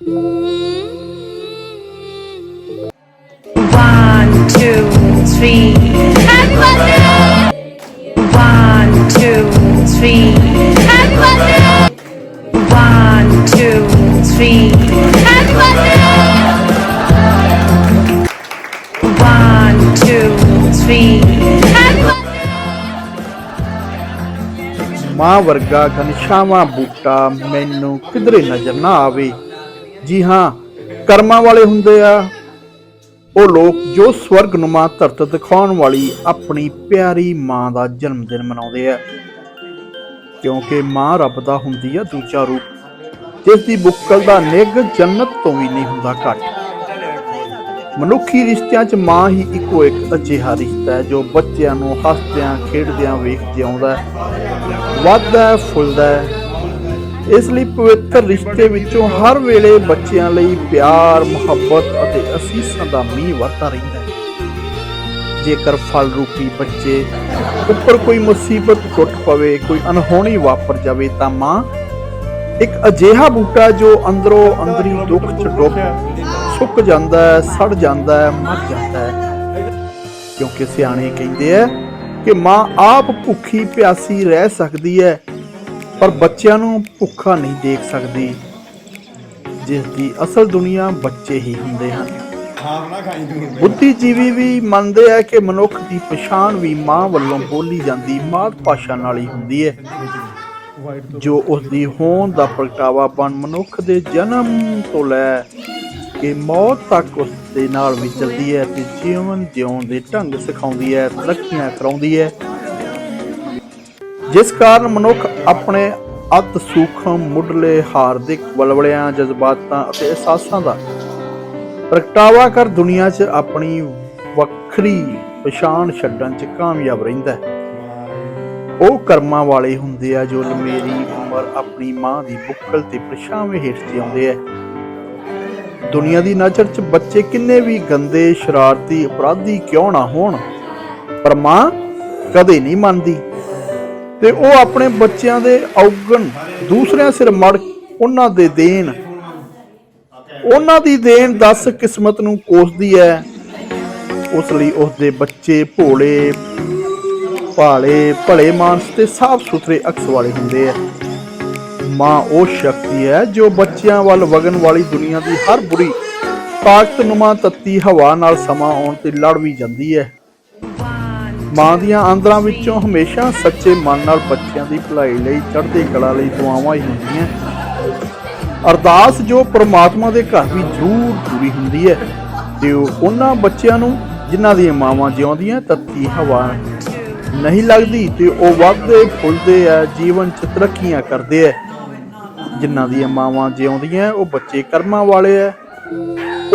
One, two, three. One, two, three. One, two, three. One, two, three. ਮਾਂ ਵਰਗਾ ਘਨਸ਼ਾਵਾਂ ਬੂਟਾ ਮੈਨੂੰ ਕਿਧਰੇ ਨਜ਼ਰ ਨਾ ਆਵੇ ਜੀ ਹਾਂ, ਕਰਮਾਂ ਵਾਲੇ ਹੁੰਦੇ ਆ। ਉਹ ਲੋਕ ਜੋ ਸਵਰਗ ਨੁਮਾ ਧਰਤ ਦਿਖਾਉਣ ਵਾਲੀ ਆਪਣੀ ਪਿਆਰੀ ਮਾਂ ਦਾ ਜਨਮ ਦਿਨ ਮਨਾਉਂਦੇ ਆ। ਕਿਉਂਕਿ ਮਾਂ ਰੱਬ ਦਾ ਹੁੰਦੀ ਆ ਦੂਜਾ ਰੂਪ। ਜਿਸ ਦੀ ਬੁੱਕਲ ਦਾ ਨਿੱਘ ਜੰਨਤ ਤੋਂ ਵੀ ਨਹੀਂ ਹੁੰਦਾ ਘੱਟ। ਮਨੁੱਖੀ ਰਿਸ਼ਤਿਆਂ 'ਚ ਮਾਂ ਹੀ ਇੱਕੋ ਇੱਕ ਅਜਿਹਾ ਰਿਸ਼ਤਾ ਹੈ, ਜੋ ਬੱਚਿਆਂ ਨੂੰ ਹੱਸਦਿਆਂ, ਖੇਡਦਿਆਂ ਵੇਖਦਿਆਂ ਆਉਂਦਾ ਹੈ। ਵੱਧਦਾ ਫੁੱਲਦਾ ਇਸ ਲਈ ਪਵਿੱਤਰ ਰਿਸ਼ਤੇ ਵਿੱਚੋਂ ਹਰ ਵੇਲੇ ਬੱਚਿਆਂ ਲਈ ਪਿਆਰ, ਮੁਹੱਬਤ ਅਤੇ ਅਸੀਸਾਂ ਦਾ ਮੀਂਹ ਵਰਤਾ ਰਹਿੰਦਾ ਹੈ। ਜੇਕਰ ਫਲ ਰੂਪੀ ਬੱਚੇ ਉੱਪਰ ਕੋਈ ਮੁਸੀਬਤ ਟੁੱਟ ਪਵੇ, ਕੋਈ ਅਨਹੋਣੀ ਵਾਪਰ ਜਾਵੇ, ਤਾਂ ਮਾਂ ਇੱਕ ਅਜਿਹਾ ਬੂਟਾ ਜੋ ਅੰਦਰੋਂ ਅੰਦਰੀ ਦੁੱਖ ਚ ਡੁੱਬ ਸੁੱਕ ਜਾਂਦਾ ਹੈ, ਸੜ ਜਾਂਦਾ ਹੈ, ਮਰ ਜਾਂਦਾ ਹੈ। ਕਿਉਂਕਿ ਸਿਆਣੇ ਕਹਿੰਦੇ ਆ ਕਿ ਮਾਂ ਆਪ ਭੁੱਖੀ ਪਿਆਸੀ ਰਹਿ ਸਕਦੀ ਹੈ ਪਰ ਬੱਚਿਆਂ ਨੂੰ ਭੁੱਖਾ ਨਹੀਂ ਦੇਖ ਸਕਦੀ ਜਿਸ ਦੀ ਅਸਲ ਦੁਨੀਆ ਬੱਚੇ ਹੀ ਹੁੰਦੇ ਹਨ। ਬੁੱਧੀਜੀਵੀ ਵੀ ਮੰਨਦੇ ਆ ਕਿ ਮਨੁੱਖ ਦੀ ਪਛਾਣ ਵੀ ਮਾਂ ਵੱਲੋਂ ਬੋਲੀ ਜਾਂਦੀ ਮਾਤ ਭਾਸ਼ਾ ਨਾਲ ਹੀ ਹੁੰਦੀ ਹੈ। ਜੋ ਉਸ ਦੀ ਹੋਂਦ ਦਾ ਪ੍ਰਗਟਾਵਾ ਬਣ ਮਨੁੱਖ ਦੇ ਜਨਮ ਤੋਂ ਲੈ ਕੇ ਮੌਤ ਤੱਕ ਉਸ ਦੇ ਨਾਲ ਵਿਚਰਦੀ ਹੈ ਤੇ ਜੀਵਨ ਜਿਉਣ ਦੇ ਢੰਗ ਸਿਖਾਉਂਦੀ ਹੈ ਤਰੱਕੀਆਂ ਕਰਾਉਂਦੀ ਹੈ। ਜਿਸ ਕਾਰਨ ਮਨੁੱਖ ਆਪਣੇ ਅਤ ਸੂਖਮ, ਮੁੱਢਲੇ ਹਾਰਦਿਕ ਵਲਵਲਿਆਂ, ਜਜ਼ਬਾਤਾਂ ਅਤੇ ਅਹਿਸਾਸਾਂ ਦਾ ਪ੍ਰਗਟਾਵਾ ਕਰ ਦੁਨੀਆ 'ਚ ਆਪਣੀ ਵੱਖਰੀ ਪਛਾਣ ਛੱਡਣ 'ਚ ਕਾਮਯਾਬ ਰਹਿੰਦਾ ਹੈ। ਉਹ ਕਰਮਾਂ ਵਾਲੇ ਹੁੰਦੇ ਆ ਜੋ ਮੇਰੀ ਉਮਰ ਆਪਣੀ ਮਾਂ ਦੀ ਬੁੱਕਲ ਤੇ ਪਰਛਾਵੇਂ ਹੇਠ ਜਿਉਂਦੇ ਆ। ਦੁਨੀਆ ਦੀ ਨਜ਼ਰ 'ਚ ਬੱਚੇ ਕਿੰਨੇ ਵੀ ਗੰਦੇ, ਸ਼ਰਾਰਤੀ, ਅਪਰਾਧੀ ਕਿਉਂ ਨਾ ਹੋਣ, ਪਰ ਮਾਂ ਕਦੇ ਨਹੀਂ ਮੰਨਦੀ। ਤੇ ਉਹ ਆਪਣੇ ਬੱਚਿਆਂ ਦੇ ਔਗਣ, ਦੂਸਰਿਆਂ ਸਿਰ ਮੜ ਉਹਨਾਂ ਦੇ ਦੇਣ। ਉਹਨਾਂ ਦੀ ਦੇਣ ਦੱਸ ਕਿਸਮਤ ਨੂੰ ਕੋਸਦੀ ਹੈ ਉਸ ਲਈ ਉਸ ਦੇ ਬੱਚੇ ਭੋਲੇ, ਭਾਲੇ, ਭਲੇ ਮਾਨਸ ਤੇ ਸਾਫ਼ ਸੁਥਰੇ ਅਕਸ ਵਾਲੇ ਹੁੰਦੇ ਆ ਮਾਂ ਉਹ ਸ਼ਕਤੀ ਹੈ ਜੋ ਬੱਚਿਆਂ ਵੱਲ ਵਗਣ ਵਾਲੀ ਦੁਨੀਆ ਦੀ ਹਰ ਬੁਰੀ ਤਾਕਤ ਨੁਮਾ ਤੱਤੀ ਹਵਾ ਨਾਲ ਸਮਾਂ ਆਉਣ ਤੇ ਲੜ ਵੀ ਜਾਂਦੀ ਹੈ ਮਾਂ ਦੀਆਂ ਆਂਦਰਾਂ ਵਿੱਚੋਂ ਹਮੇਸ਼ਾ ਸੱਚੇ ਮਨ ਨਾਲ ਬੱਚਿਆਂ ਦੀ ਭਲਾਈ ਲਈ ਚੜ੍ਹਦੀ ਕਲਾ ਲਈ ਦੁਆਵਾਂ ਹੀ ਹੁੰਦੀਆਂ। ਅਰਦਾਸ ਜੋ ਪ੍ਰਮਾਤਮਾ ਦੇ ਘਰ ਵੀ ਜ਼ਰੂਰ ਪੂਰੀ ਹੁੰਦੀ ਹੈ। ਤੇ ਉਹਨਾਂ ਬੱਚਿਆਂ ਨੂੰ ਜਿਨ੍ਹਾਂ ਦੀਆਂ ਮਾਵਾਂ ਜਿਉਂਦੀਆਂ ਤੱਤੀ ਹਵਾ ਨਹੀਂ ਲੱਗਦੀ ਤੇ ਉਹ ਵੱਧਦੇ ਫੁੱਲਦੇ ਆ, ਜੀਵਨ ਚ ਤਰੱਕੀਆਂ ਕਰਦੇ ਆ। ਜਿਨ੍ਹਾਂ ਦੀਆਂ ਮਾਵਾਂ ਜਿਉਂਦੀਆਂ, ਉਹ ਬੱਚੇ ਕਰਮਾਂ ਵਾਲੇ ਆ।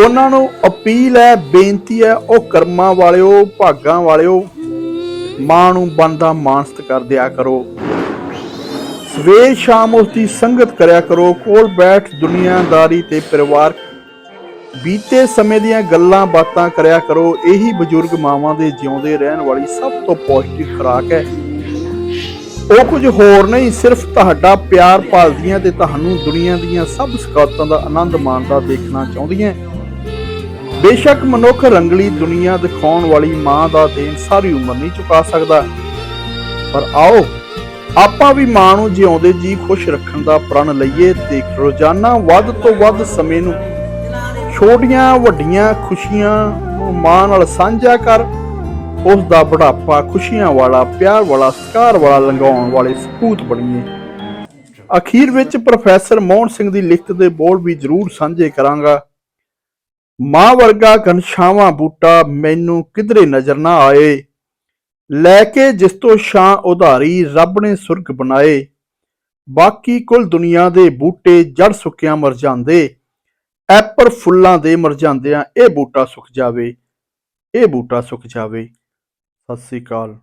ਉਹਨਾਂ ਨੂੰ ਅਪੀਲ ਹੈ, ਬੇਨਤੀ ਹੈ, ਉਹ ਕਰਮਾਂ ਵਾਲਿਓ, ਭਾਗਾਂ ਵਾਲਿਓ ਮਾਂ ਨੂੰ ਬੰਦਾ ਮਾਨਸਤ ਕਰ ਦਿਆ ਕਰੋ। ਸਵੇਰ ਸ਼ਾਮ ਉਸ ਦੀ ਸੰਗਤ ਕਰਿਆ ਕਰੋ। ਕੋਲ ਬੈਠ ਦੁਨੀਆਦਾਰੀ ਤੇ ਪਰਿਵਾਰ ਬੀਤੇ ਸਮੇਂ ਦੀਆਂ ਗੱਲਾਂ ਬਾਤਾਂ ਕਰਿਆ ਕਰੋ। ਇਹੀ ਬਜ਼ੁਰਗ ਮਾਵਾਂ ਦੇ ਜਿਉਂਦੇ ਰਹਿਣ ਵਾਲੀ ਸਭ ਤੋਂ ਪੌਸ਼ਟਿਕ ਖੁਰਾਕ ਹੈ। ਉਹ ਕੁਝ ਹੋਰ ਨਹੀਂ, ਸਿਰਫ ਤੁਹਾਡਾ ਪਿਆਰ ਭਾਲਦੀਆਂ ਤੇ ਤੁਹਾਨੂੰ ਦੁਨੀਆ ਦੀਆਂ ਸਭ ਸਕਾਤਾਂ ਦਾ ਆਨੰਦ ਮਾਣਦਾ ਦੇਖਣਾ ਚਾਹੁੰਦੀਆਂ। ਬੇਸ਼ੱਕ ਮਨੁੱਖ ਰੰਗਲੀ ਦੁਨੀਆ ਦਿਖਾਉਣ ਵਾਲੀ ਮਾਂ ਦਾ ਦੇਣ ਸਾਰੀ ਉਮਰ ਨਹੀਂ ਚੁਕਾ ਸਕਦਾ। ਪਰ ਆਓ, ਆਪਾਂ ਵੀ ਮਾਂ ਨੂੰ ਜਿਉਂਦੇ ਜੀ ਖੁਸ਼ ਰੱਖਣ ਦਾ ਪ੍ਰਣ ਲਈਏ ਤੇ ਰੋਜ਼ਾਨਾ ਵੱਧ ਤੋਂ ਵੱਧ ਸਮੇਂ ਨੂੰ ਛੋਟੀਆਂ, ਵੱਡੀਆਂ ਖੁਸ਼ੀਆਂ ਨੂੰ ਮਾਂ ਨਾਲ ਸਾਂਝਾ ਕਰ, ਉਸ ਦਾ ਬੁਢਾਪਾ, ਖੁਸ਼ੀਆਂ ਵਾਲਾ, ਪਿਆਰ ਵਾਲਾ, ਸਤਿਕਾਰ ਵਾਲਾ ਲੰਘਾਉਣ ਵਾਲੇ ਸਪੂਤ ਬਣੀਏ। ਅਖੀਰ ਵਿੱਚ ਪ੍ਰੋਫੈਸਰ ਮੋਹਨ ਸਿੰਘ ਦੀ ਲਿਖਤ ਦੇ ਬੋਲ ਵੀ ਜ਼ਰੂਰ ਸਾਂਝੇ ਕਰਾਂਗਾ। ਮਾਂ ਵਰਗਾ ਘਨਸ਼ਾਵਾਂ ਬੂਟਾ ਮੈਨੂੰ ਕਿਧਰੇ ਨਜ਼ਰ ਨਾ ਆਏ। ਲੈ ਕੇ ਜਿਸ ਤੋਂ ਛਾਂ ਉਧਾਰੀ ਰੱਬ ਨੇ ਸੁਰਗ ਬਣਾਏ। ਬਾਕੀ ਕੁੱਲ ਦੁਨੀਆ ਦੇ ਬੂਟੇ ਜੜ ਸੁੱਕਿਆਂ ਮਰ ਜਾਂਦੇ। ਐਪਰ ਫੁੱਲਾਂ ਦੇ ਮਰ ਜਾਂਦਿਆਂ ਇਹ ਬੂਟਾ ਸੁੱਕ ਜਾਵੇ। ਇਹ ਬੂਟਾ ਸੁੱਕ ਜਾਵੇ। ਸਤਿ ਸ੍ਰੀ ਅਕਾਲ।